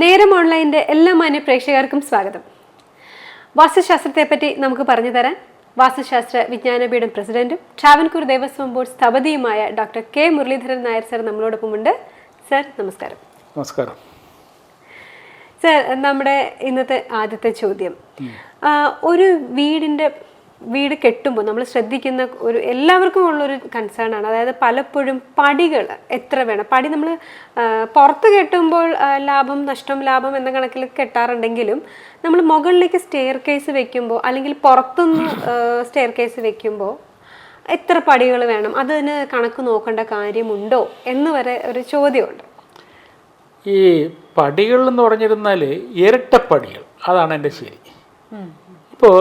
നേരം ഓൺലൈന്റെ എല്ലാ മാന്യ പ്രേക്ഷകർക്കും സ്വാഗതം. വാസ്തുശാസ്ത്രത്തെപ്പറ്റി നമുക്ക് പറഞ്ഞു തരാൻ വാസ്തുശാസ്ത്ര വിജ്ഞാനപീഠം പ്രസിഡന്റും Travancore Devaswom board സ്ഥപതിയുമായ doctor K Muraleedharan Nair sir നമ്മളോടൊപ്പമുണ്ട് sir നമസ്കാരം. നമസ്കാരം. സർ നമ്മുടെ ഇന്നത്തെ ആദ്യത്തെ ചോദ്യം. ഒരു വീടിന്റെ വീട് കെട്ടുമ്പോൾ നമ്മൾ ശ്രദ്ധിക്കുന്ന ഒരു എല്ലാവർക്കും ഉള്ളൊരു കൺസേൺ ആണ്. അതായത് പലപ്പോഴും പടികൾ എത്ര വേണം? പടി നമ്മൾ പുറത്ത് കെട്ടുമ്പോൾ ലാഭം നഷ്ടം ലാഭം എന്ന കണക്കിൽ കെട്ടാറുണ്ടെങ്കിലും നമ്മൾ മുകളിലേക്ക് സ്റ്റെയർ കേസ് വെക്കുമ്പോൾ അല്ലെങ്കിൽ പുറത്തുനിന്ന് സ്റ്റെയർ കേസ് വെക്കുമ്പോൾ എത്ര പടികൾ വേണം? അതിന് കണക്ക് നോക്കേണ്ട കാര്യമുണ്ടോ എന്ന് വരെ ഒരു ചോദ്യമുണ്ട്. ഈ പടികൾ എന്ന് പറഞ്ഞിരുന്നാൽ ഇരട്ടപ്പടികൾ. അതാണ് എന്റെ ശരി. ഇപ്പോൾ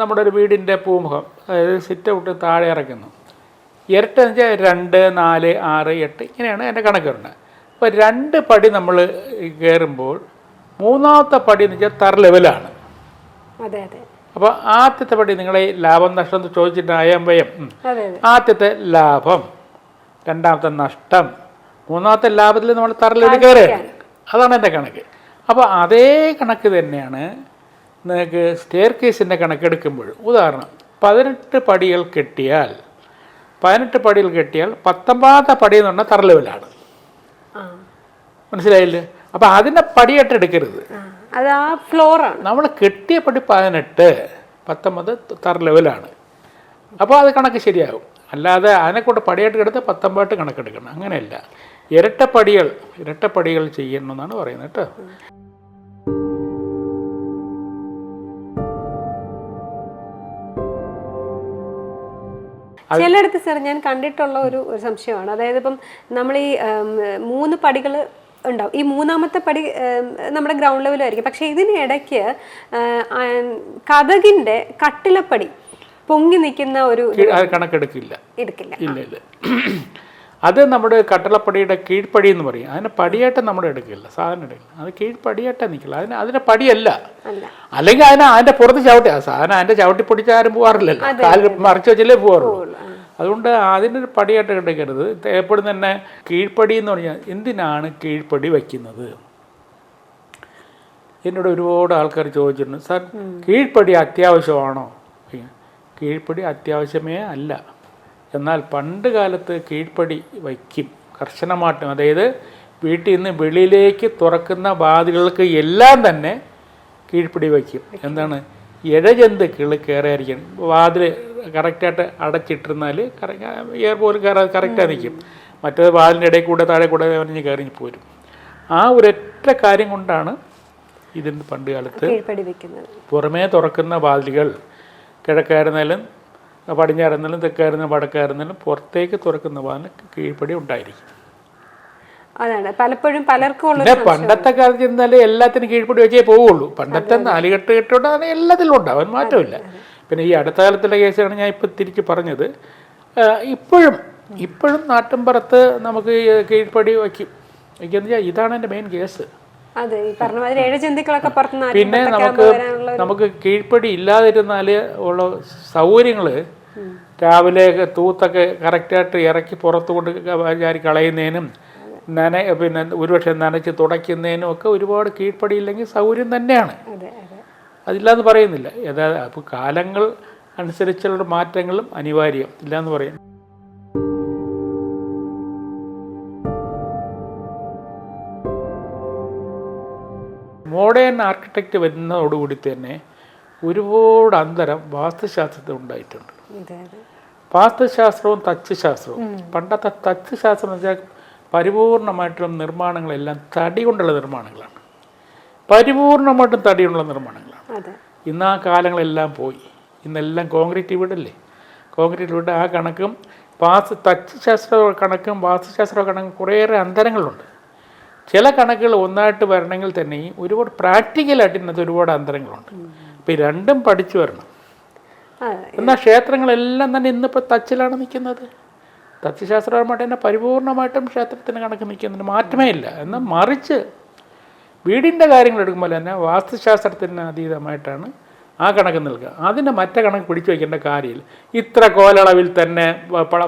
നമ്മുടെ ഒരു വീടിന്റെ പൂമുഖം അതായത് സിറ്റ് ഔട്ട് താഴെ ഇറക്കുന്നു. ഇരട്ട എന്ന് വെച്ചാൽ രണ്ട് നാല് ആറ് എട്ട് ഇങ്ങനെയാണ് എന്റെ കണക്ക് വരുന്നത്. അപ്പോൾ രണ്ട് പടി നമ്മൾ കയറുമ്പോൾ മൂന്നാമത്തെ പടി എന്ന് വെച്ചാൽ തറ ലെവലാണ്. അതെ അതെ. അപ്പോൾ ആദ്യത്തെ പടി നിങ്ങളെ ലാഭം നഷ്ടം എന്ന് ചോദിച്ചിട്ട് അയം വയം ആദ്യത്തെ ലാഭം രണ്ടാമത്തെ നഷ്ടം മൂന്നാമത്തെ ലാഭത്തിൽ നമ്മൾ തറലിൽ കയറുകയാണ്. അതാണ് എന്റെ കണക്ക്. അപ്പോൾ അതേ കണക്ക് തന്നെയാണ് നിങ്ങൾക്ക് സ്റ്റെയർ കേസിന്റെ കണക്കെടുക്കുമ്പോൾ ഉദാഹരണം പതിനെട്ട് പടികൾ കെട്ടിയാൽ പതിനെട്ട് പടികൾ കെട്ടിയാൽ പത്തൊമ്പതാമത്തെ പടി എന്ന് പറഞ്ഞാൽ തറ ലെവലാണ് ആ. മനസ്സിലായില്ലേ? അപ്പം അതിന്റെ പടിയായിട്ട് എടുക്കരുത്. അത് ആ ഫ്ലോറാണ് നമ്മൾ കെട്ടിയ പടി പതിനെട്ട് പത്തൊമ്പത് തറ ലെവലാണ് അപ്പോൾ അത് കണക്ക് ശരിയാകും. അല്ലാതെ അതിനെക്കൊണ്ട് പടിയായിട്ട് കിടത്ത് പത്തൊമ്പതായിട്ട് കണക്കെടുക്കണം. അങ്ങനെയല്ല. ഇരട്ടപ്പടികൾ ഇരട്ടപ്പടികൾ ചെയ്യണമെന്നാണ് പറയുന്നത് കേട്ടോ. ചിലയിടത്ത് സാർ ഞാൻ കണ്ടിട്ടുള്ള ഒരു ഒരു സംശയമാണ്. അതായത് ഇപ്പം നമ്മൾ ഈ മൂന്ന് പടികൾ ഉണ്ടാവും. ഈ മൂന്നാമത്തെ പടി നമ്മുടെ ഗ്രൗണ്ട് ലെവലായിരിക്കും പക്ഷേ ഇതിനിടയ്ക്ക് കഥകിന്റെ കട്ടിലപ്പടി പൊങ്ങി നിൽക്കുന്ന ഒരു കണക്കെടുക്കില്ല. എടുക്കില്ല. ഇല്ല ഇല്ല. അത് നമ്മുടെ കട്ടളപ്പടിയുടെ കീഴ്പ്പടി എന്ന് പറയും. അതിനെ പടിയായിട്ട് നമ്മൾ എടുക്കില്ല സാധനം എടുക്കില്ല അത് കീഴ്പ്പടിയായിട്ടാണ് നിൽക്കില്ല. അതിന് അതിന്റെ പടിയല്ല. അല്ല. അല്ലെങ്കിൽ അതിനെ അതിന്റെ പുറത്ത് ചവിട്ടി ആ സാധനം അതിന്റെ ചവിട്ടി പൊടിച്ച് ആരും പോകാറില്ലല്ലോ. കാലിൽ മറിച്ച് വെച്ചല്ലേ പോകാറുള്ളൂ. അതുകൊണ്ട് അതിനൊരു പടിയായിട്ട് എടുക്കരുത്. എപ്പോഴും തന്നെ കീഴ്പ്പടി എന്ന് പറഞ്ഞാൽ എന്തിനാണ് കീഴ്പ്പടി വയ്ക്കുന്നത്? എന്നോട് ഒരുപാട് ആൾക്കാർ ചോദിച്ചിട്ടുണ്ട് സാർ കീഴ്പ്പടി അത്യാവശ്യമാണോ? കീഴ്പ്പടി അത്യാവശ്യമേ അല്ല. എന്നാൽ പണ്ട് കാലത്ത് കീഴ്പ്പടി വയ്ക്കും കർശനമായിട്ടും. അതായത് വീട്ടിൽ നിന്ന് വെളിയിലേക്ക് തുറക്കുന്ന വാതിലുകൾക്ക് എല്ലാം തന്നെ കീഴ്പ്പടി വയ്ക്കും. എന്താണ്? ഇഴജന്തുക്കൾ കയറിയായിരിക്കണം വാതിൽ കറക്റ്റായിട്ട് അടച്ചിട്ടിരുന്നാൽ എയർ പോലും കയറാതെ കറക്റ്റായി നിൽക്കും. മറ്റേത് വാതിലിന്റെ ഇടയിൽ കൂടെ താഴെ കൂടെ അറിഞ്ഞ് കയറി പോരും. ആ ഒരൊറ്റ കാര്യം കൊണ്ടാണ് ഇതിന് പണ്ട് കാലത്ത് പുറമേ തുറക്കുന്ന വാതിലുകൾ കിഴക്കായിരുന്നാലും പടിഞ്ഞാറുന്നാലും തെക്കായിരുന്നാലും വടക്കായിരുന്നാലും പുറത്തേക്ക് തുറക്കുന്ന വാതിൽ കീഴ്പടി ഉണ്ടായിരിക്കും. അതാണ്. പലപ്പോഴും പലർക്കും പിന്നെ പണ്ടത്തെ കാലത്ത് ചെന്നാലും എല്ലാത്തിനും കീഴ്പ്പടി വെച്ചേ പോവുള്ളൂ. പണ്ടത്തെ നാലുകെട്ട് കെട്ടുകൊണ്ടാണ് എല്ലാത്തിലും ഉണ്ടാവും മാറ്റമില്ല. പിന്നെ ഈ അടുത്ത കാലത്തുള്ള കേസാണ് ഞാൻ ഇപ്പം തിരിച്ച് പറഞ്ഞത്. ഇപ്പോഴും ഇപ്പോഴും നാട്ടിൻപുറത്ത് നമുക്ക് കീഴ്പടി കീഴ്പ്പടി വയ്ക്കും വയ്ക്കുന്ന ഇതാണ് എന്റെ മെയിൻ കേസ് പിന്നെ നമുക്ക് നമുക്ക് കീഴ്പ്പടി ഇല്ലാതിരുന്നാൽ ഉള്ള സൗകര്യങ്ങൾ രാവിലെ തൂത്തൊക്കെ കറക്റ്റായിട്ട് ഇറക്കി പുറത്ത് കൊണ്ട് ചാരി കളയുന്നതിനും നന പിന്നെ ഒരുപക്ഷെ നനച്ച് തുടയ്ക്കുന്നതിനും ഒക്കെ ഒരുപാട് കീഴ്പ്പടി ഇല്ലെങ്കിൽ സൗകര്യം തന്നെയാണ്. അതെ അതെ. അതില്ലാന്ന് പറയുന്നില്ല. യഥാ അപ്പോൾ കാലങ്ങൾ അനുസരിച്ചുള്ള മാറ്റങ്ങളും അനിവാര്യം. ഇല്ലയെന്ന് പറയും മോഡേൺ ആർക്കിടെക്റ്റ് വരുന്നതോടുകൂടി തന്നെ ഒരുപാട് അന്തരം വാസ്തുശാസ്ത്രത്തിൽ ഉണ്ടായിട്ടുണ്ട്. വാസ്തുശാസ്ത്രവും തച്ചുശാസ്ത്രവും. പണ്ടത്തെ തച്ചുശാസ്ത്രം എന്ന് വെച്ചാൽ പരിപൂർണമായിട്ടും നിർമ്മാണങ്ങളെല്ലാം തടി കൊണ്ടുള്ള നിർമ്മാണങ്ങളാണ്. പരിപൂർണമായിട്ടും തടി കൊണ്ടുള്ള നിർമ്മാണങ്ങളാണ് ഇന്ന് ആ കാലങ്ങളെല്ലാം പോയി. ഇന്നെല്ലാം കോൺക്രീറ്റ് വീടല്ലേ? കോൺക്രീറ്റ് വീട് ആ കണക്കും വാസ്തു തച്ചുശാസ്ത്ര കണക്കും വാസ്തുശാസ്ത്ര കണക്കും കുറേയേറെ അന്തരങ്ങളുണ്ട്. ചില കണക്കുകൾ ഒന്നായിട്ട് വരണമെങ്കിൽ തന്നെ ഒരുപാട് പ്രാക്ടിക്കലായിട്ട് ഇന്നത്തെ ഒരുപാട് അന്തരങ്ങളുണ്ട്. അപ്പോൾ ഈ രണ്ടും പഠിച്ചു വരണം. എന്നാൽ ക്ഷേത്രങ്ങളെല്ലാം തന്നെ ഇന്നിപ്പോൾ തച്ചിലാണ് നിൽക്കുന്നത്. തച്ചശാസ്ത്രപരമായിട്ട് തന്നെ പരിപൂർണമായിട്ടും ക്ഷേത്രത്തിന് കണക്ക് നിൽക്കുന്നതിന് മാറ്റമേ ഇല്ല. എന്നാൽ മറിച്ച് വീടിന്റെ കാര്യങ്ങൾ എടുക്കുമ്പോൾ തന്നെ വാസ്തുശാസ്ത്രത്തിന് അതീതമായിട്ടാണ് ആ കണക്ക് നിൽക്കുക. അതിന്റെ മറ്റേ കണക്ക് പിടിച്ചു വയ്ക്കേണ്ട കാര്യമില്ല. ഇത്ര കോലളവിൽ തന്നെ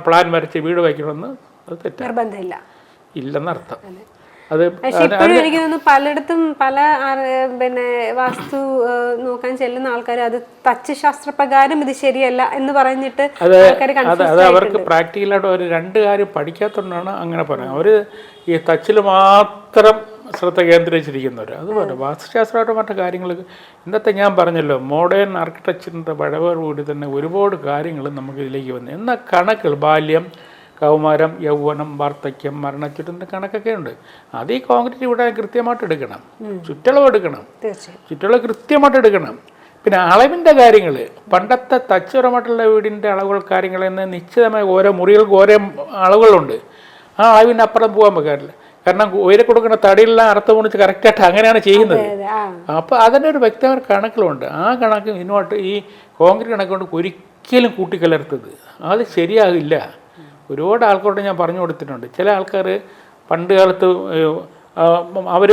പ്ലാൻ വരച്ച് വീട് വയ്ക്കണമെന്ന് അത് തെറ്റാണ് നിർബന്ധമില്ല. ഇല്ലെന്നർത്ഥം. അത് ഇപ്പോഴും എനിക്ക് തോന്നുന്നു പലയിടത്തും പല പിന്നെ വാസ്തു നോക്കാൻ ചെല്ലുന്ന ആൾക്കാർ അത് തച്ചുശാസ്ത്രപ്രകാരം ഇത് ശരിയല്ല എന്ന് പറഞ്ഞിട്ട് അത് അവർക്ക് പ്രാക്ടിക്കലായിട്ട് ഒരു രണ്ട് കാര്യം പഠിക്കാത്തതുകൊണ്ടാണ് അങ്ങനെ പറയുന്നത്. അവർ ഈ തച്ചിൽ മാത്രം ശ്രദ്ധ കേന്ദ്രീകരിച്ചിരിക്കുന്നവർ അതുപോലെ വാസ്തുശാസ്ത്രമായിട്ട് മറ്റു കാര്യങ്ങൾ ഇന്നത്തെ ഞാൻ പറഞ്ഞല്ലോ മോഡേൺ ആർക്കിടെക്ചറിന്റെ കൂടി തന്നെ ഒരുപാട് കാര്യങ്ങൾ നമുക്ക് ഇതിലേക്ക് വന്നു. എന്നാൽ കണക്കുകൾ ബാല്യം കൗമാരം യൗവനം വാർദ്ധക്യം മരണച്ചുറ്റിന്റെ കണക്കൊക്കെ ഉണ്ട്. അത് ഈ കോൺക്രീറ്റ് ഇവിടെ കൃത്യമായിട്ട് എടുക്കണം. ചുറ്റളവ് എടുക്കണം. ചുറ്റളവ് കൃത്യമായിട്ട് എടുക്കണം. പിന്നെ അളവിന്റെ കാര്യങ്ങൾ പണ്ടത്തെ തച്ചുപരമായിട്ടുള്ള വീടിന്റെ അളവുകൾ കാര്യങ്ങൾ എന്ന് നിശ്ചിതമായ ഓരോ മുറികൾക്ക് ഓരോ അളവുകളുണ്ട്. ആ അളവിന്റെ അപ്പുറം പോകാൻ പറ്റില്ല. കാരണം ഉയരെ കൊടുക്കുന്ന തടിയെല്ലാം അറുത്ത് പൊണിച്ച് കറക്റ്റായിട്ട് അങ്ങനെയാണ് ചെയ്യുന്നത്. അപ്പോൾ അതിന്റെ ഒരു വ്യക്തമായ കണക്കിലുണ്ട് ആ കണക്ക് ഇന്നോട്ട് ഈ കോൺക്രീറ്റ് കണക്കുകൊണ്ട് ഒരിക്കലും കൂട്ടിക്കലർത്തത് അത് ശരിയാകില്ല. ഒരുപാട് ആൾക്കാരോട് ഞാൻ പറഞ്ഞു കൊടുത്തിട്ടുണ്ട്. ചില ആൾക്കാർ പണ്ട് കാലത്ത് അവർ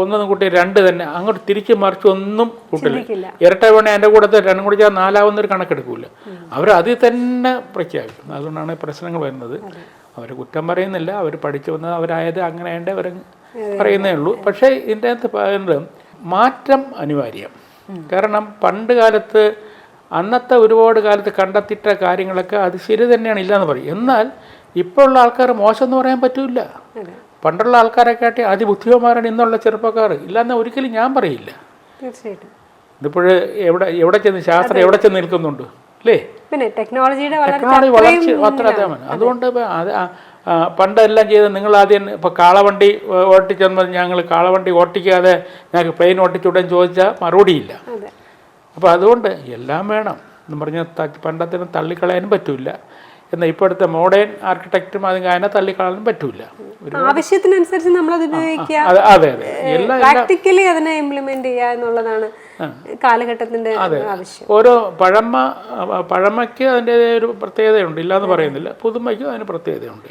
ഒന്നും കൂട്ടി രണ്ട് തന്നെ അങ്ങോട്ട് തിരിച്ച് മറിച്ച് ഒന്നും കൂട്ടില്ല. ഇരട്ട വേണേ എന്റെ കൂടെ രണ്ടും കൂടി ഞാൻ നാലാവുന്നൊരു കണക്കെടുക്കില്ല അവർ അതിൽ തന്നെ പ്രഖ്യാപിക്കും അതുകൊണ്ടാണ് പ്രശ്നങ്ങൾ വരുന്നത്. അവർ കുറ്റം പറയുന്നില്ല. അവർ പഠിച്ചു വന്നത് അവരായത് അങ്ങനെ എന്റെ അവർ പറയുന്നേ ഉള്ളൂ. പക്ഷേ ഇതിന്റെ അകത്ത് പറയുന്നത് മാറ്റം അനിവാര്യം. കാരണം പണ്ട് കാലത്ത് അന്നത്തെ ഒരുപാട് കാലത്ത് കണ്ടെത്തിയിട്ട കാര്യങ്ങളൊക്കെ അത് ശരി തന്നെയാണ് ഇല്ലയെന്ന് പറയും. എന്നാൽ ഇപ്പോൾ ഉള്ള ആൾക്കാർ മോശം എന്ന് പറയാൻ പറ്റില്ല. പണ്ടുള്ള ആൾക്കാരെക്കാട്ടി അതിബുദ്ധിമാരാണ് ഇന്നുള്ള ചെറുപ്പക്കാർ. ഇല്ലാന്ന് ഒരിക്കലും ഞാൻ പറയില്ല. തീർച്ചയായിട്ടും. ഇതിപ്പോൾ എവിടെ എവിടെ ചെന്ന് ശാസ്ത്രം എവിടെ ചെന്ന് നിൽക്കുന്നുണ്ട്? അല്ലേ? പിന്നെ ടെക്നോളജിയുടെ ടെക്നോളജി വളർച്ച അത്ര അതുകൊണ്ട് അത് പണ്ടെല്ലാം ചെയ്ത് നിങ്ങൾ ആദ്യം ഇപ്പോൾ കാളവണ്ടി ഓട്ടിച്ചെന്ന് ഞങ്ങൾ കാളവണ്ടി ഓട്ടിക്കാതെ ഞങ്ങൾക്ക് പ്ലെയിൻ ഓട്ടിച്ചൂടെന്ന് ചോദിച്ചാൽ മറുപടിയില്ല. അപ്പോൾ അതുകൊണ്ട് എല്ലാം വേണം എന്ന് പറഞ്ഞാൽ പണ്ടത്തിന് തള്ളിക്കളയാനും പറ്റില്ല എന്നാൽ ഇപ്പോഴത്തെ മോഡേൺ ആർക്കിടെക്റ്റും അതും അതിനെ തള്ളിക്കളയാനും പറ്റില്ല ആവശ്യത്തിനനുസരിച്ച് നമ്മൾ അത് ഉപയോഗിക്കുക അതെ അതെ. അതെ എല്ലാം പ്രാക്ടിക്കലി അതിനെ ഇംപ്ലിമെന്റ് ചെയ്യുക എന്നുള്ളതാണ് കാലഘട്ടത്തിന്റെ ആവശ്യം. ഓരോ പഴമ പഴമയ്ക്ക് അതിന്റെതായ ഒരു പ്രത്യേകതയുണ്ട്. ഇല്ലാന്ന് പറയുന്നില്ല. പുതുമയ്ക്കും അതിന് പ്രത്യേകതയുണ്ട്.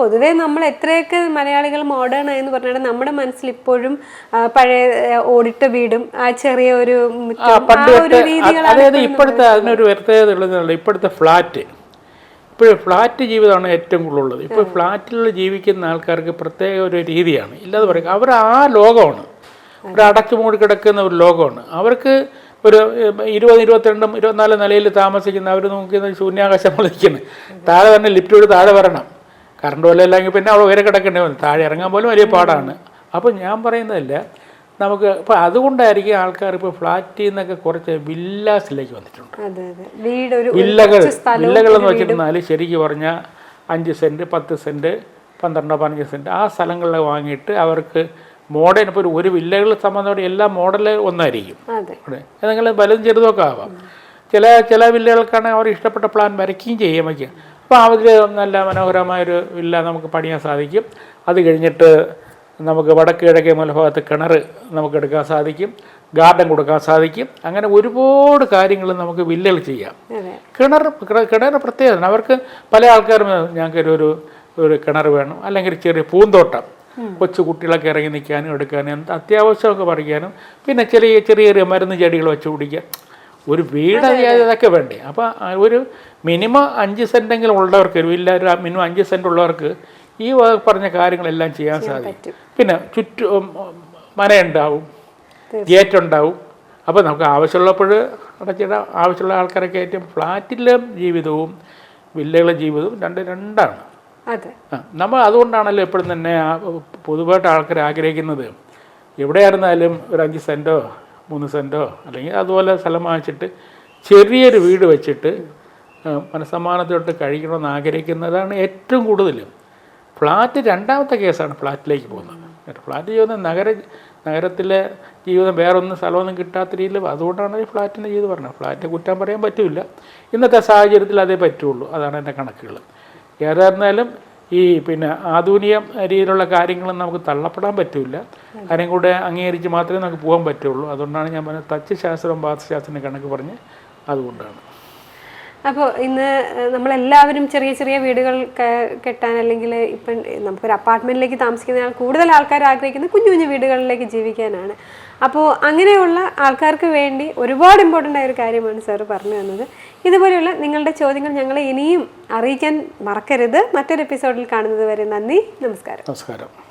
പൊതുവേ നമ്മൾ എത്രയൊക്കെ മലയാളികൾ മോഡേൺ എന്ന് പറഞ്ഞാൽ നമ്മുടെ മനസ്സിൽ ഇപ്പോഴും പഴയ ഓടിട്ട വീടും ആ ചെറിയ ഒരു അതായത് ഇപ്പോഴത്തെ അതിനൊരു പ്രത്യേകത ഇപ്പോഴത്തെ ഫ്ലാറ്റ് ഇപ്പോഴും ഫ്ലാറ്റ് ജീവിതമാണ് ഏറ്റവും കൂടുതലുള്ളത്. ഇപ്പോൾ ഫ്ലാറ്റിൽ ജീവിക്കുന്ന ആൾക്കാർക്ക് പ്രത്യേക ഒരു രീതിയാണ്. ഇല്ലാതെ പറയുക അവർ ആ ലോകമാണ്. ഒരു അടച്ചു മൂടി കിടക്കുന്ന ഒരു ലോകമാണ്. അവർക്ക് ഒരു ഇരുപത് ഇരുപത്തിരണ്ടും ഇരുപത്തിനാല് നിലയിൽ താമസിക്കുന്ന അവർ നോക്കുന്ന ശൂന്യാകാശം പോലെ നിൽക്കുന്നത് താഴെ തന്നെ ലിഫ്റ്റ് താഴെ വരണം. കറണ്ട് വല്ല ഇല്ലെങ്കിൽ പിന്നെ അവിടെ ഉയരെ കിടക്കേണ്ടി വന്നു. താഴെ ഇറങ്ങാൻ പോലും വലിയ പാടാണ്. അപ്പോൾ ഞാൻ പറയുന്നതല്ല നമുക്ക് ഇപ്പം അതുകൊണ്ടായിരിക്കും ആൾക്കാർ ഇപ്പോൾ ഫ്ലാറ്റിൽ നിന്നൊക്കെ കുറച്ച് വില്ലാസിലേക്ക് വന്നിട്ടുണ്ട്. വില്ലകൾ വില്ലകൾ എന്ന് വെച്ചിരുന്നാൽ ശരിക്കും പറഞ്ഞാൽ അഞ്ച് സെന്റ് പത്ത് സെന്റ് പന്ത്രണ്ടോ പതിനഞ്ച് സെന്റ് ആ സ്ഥലങ്ങളിൽ വാങ്ങിയിട്ട് അവർക്ക് മോഡേൺ ഇപ്പോൾ ഒരു- ഒരു വില്ലകൾ സംബന്ധമായിട്ട് എല്ലാ മോഡൽ ഒന്നായിരിക്കും. ഏതെങ്കിലും വലുതും ചെറുതൊക്കെ ആവാം. ചില ചില വില്ലകൾക്കാണെങ്കിൽ അവർ ഇഷ്ടപ്പെട്ട പ്ലാൻ വരയ്ക്കുകയും ചെയ്യാൻ വയ്ക്കുക അപ്പോൾ അവർ നല്ല മനോഹരമായൊരു വില്ല നമുക്ക് പണിയാൻ സാധിക്കും. അത് കഴിഞ്ഞിട്ട് നമുക്ക് വടക്ക് കിഴക്കേ മലഭാഗത്ത് കിണർ നമുക്ക് എടുക്കാൻ സാധിക്കും. ഗാർഡൻ കൊടുക്കാൻ സാധിക്കും. അങ്ങനെ ഒരുപാട് കാര്യങ്ങൾ നമുക്ക് വില്ലകൾ ചെയ്യാം. കിണർ കിണർ പ്രത്യേകത അവർക്ക് പല ആൾക്കാരും ഞങ്ങൾക്ക് ഒരു ഒരു കിണർ വേണം. അല്ലെങ്കിൽ ചെറിയ പൂന്തോട്ടം. കൊച്ചു കുട്ടികളൊക്കെ ഇറങ്ങി നിൽക്കാനും എടുക്കാനും അത്യാവശ്യമൊക്കെ പറിക്കാനും. പിന്നെ ചെറിയ ചെറിയ ചെറിയ മരുന്ന് ചെടികൾ വെച്ച് പിടിക്കുക ഒരു വീട് അതൊക്കെ വേണ്ടേ? അപ്പോൾ ഒരു മിനിമം അഞ്ച് സെന്റെങ്കിലും ഉള്ളവർക്ക് ഒരു ഇല്ല ഒരു മിനിമം അഞ്ച് സെന്റ് ഉള്ളവർക്ക് ഈ പറഞ്ഞ കാര്യങ്ങളെല്ലാം ചെയ്യാൻ സാധിക്കും. പിന്നെ ചുറ്റും മനയുണ്ടാവും ഗേറ്റ് ഉണ്ടാവും അപ്പോൾ നമുക്ക് ആവശ്യമുള്ളപ്പോൾ അടച്ചിടാം ആവശ്യമുള്ള ആൾക്കാരൊക്കെ കയറ്റും ഫ്ലാറ്റിലെ ജീവിതവും വില്ലകളെ ജീവിതവും രണ്ട് രണ്ടാണ്. നമ്മൾ അതുകൊണ്ടാണല്ലോ എപ്പോഴും തന്നെ പൊതുവായിട്ട് ആൾക്കാർ ആഗ്രഹിക്കുന്നത്. എവിടെയായിരുന്നാലും ഒരു അഞ്ച് സെന്റോ മൂന്ന് സെന്റോ അല്ലെങ്കിൽ അതുപോലെ സ്ഥലം വാങ്ങിച്ചിട്ട് ചെറിയൊരു വീട് വെച്ചിട്ട് മനസ്സമാനത്തോട്ട് കഴിക്കണമെന്ന് ആഗ്രഹിക്കുന്നതാണ് ഏറ്റവും കൂടുതൽ ഫ്ലാറ്റ് രണ്ടാമത്തെ കേസാണ് ഫ്ലാറ്റിലേക്ക് പോകുന്നത്. ഫ്ലാറ്റ് ജീവിതം നഗര നഗരത്തിലെ ജീവിതം വേറൊന്നും സ്ഥലമൊന്നും കിട്ടാത്ത രീതിയിൽ അതുകൊണ്ടാണ് ഈ ഫ്ലാറ്റിന്റെ ജീവിതം പറഞ്ഞത്. ഫ്ലാറ്റ് കുറ്റം പറയാൻ പറ്റില്ല. ഇന്നത്തെ സാഹചര്യത്തിൽ അതേ പറ്റുള്ളൂ. അതാണ് എന്റെ കണക്കുകൾ. ഏതായിരുന്നാലും ഈ പിന്നെ ആധുനിക രീതിയിലുള്ള കാര്യങ്ങളും നമുക്ക് തള്ളപ്പെടാൻ പറ്റില്ല അതിനും കൂടെ അംഗീകരിച്ച് മാത്രമേ നമുക്ക് പോകാൻ പറ്റുള്ളൂ. അതുകൊണ്ടാണ് ഞാൻ പറഞ്ഞത് തച്ച് ശാസ്ത്രം വാസ്തുശാസ്ത്രം കണക്ക് പറഞ്ഞ് അതുകൊണ്ടാണ്. അപ്പോൾ ഇന്ന് നമ്മളെല്ലാവരും ചെറിയ ചെറിയ വീടുകൾ കെട്ടാൻ അല്ലെങ്കിൽ ഇപ്പം നമുക്കൊരു അപ്പാർട്ട്മെന്റിലേക്ക് താമസിക്കുന്ന ആൾ കൂടുതൽ ആൾക്കാർ ആഗ്രഹിക്കുന്നത് കുഞ്ഞു കുഞ്ഞു വീടുകളിലേക്ക് ജീവിക്കാനാണ്. അപ്പോൾ അങ്ങനെയുള്ള ആൾക്കാർക്ക് വേണ്ടി ഒരുപാട് ഇമ്പോർട്ടന്റ് ആയ ഒരു കാര്യമാണ് സാർ പറഞ്ഞു തന്നത്. ഇതുപോലെയുള്ള നിങ്ങളുടെ ചോദ്യങ്ങൾ ഞങ്ങളെ ഇനിയും അറിയിക്കാൻ മറക്കരുത്. മറ്റൊരു എപ്പിസോഡിൽ കാണുന്നത് വരെ നന്ദി. നമസ്കാരം. നമസ്കാരം.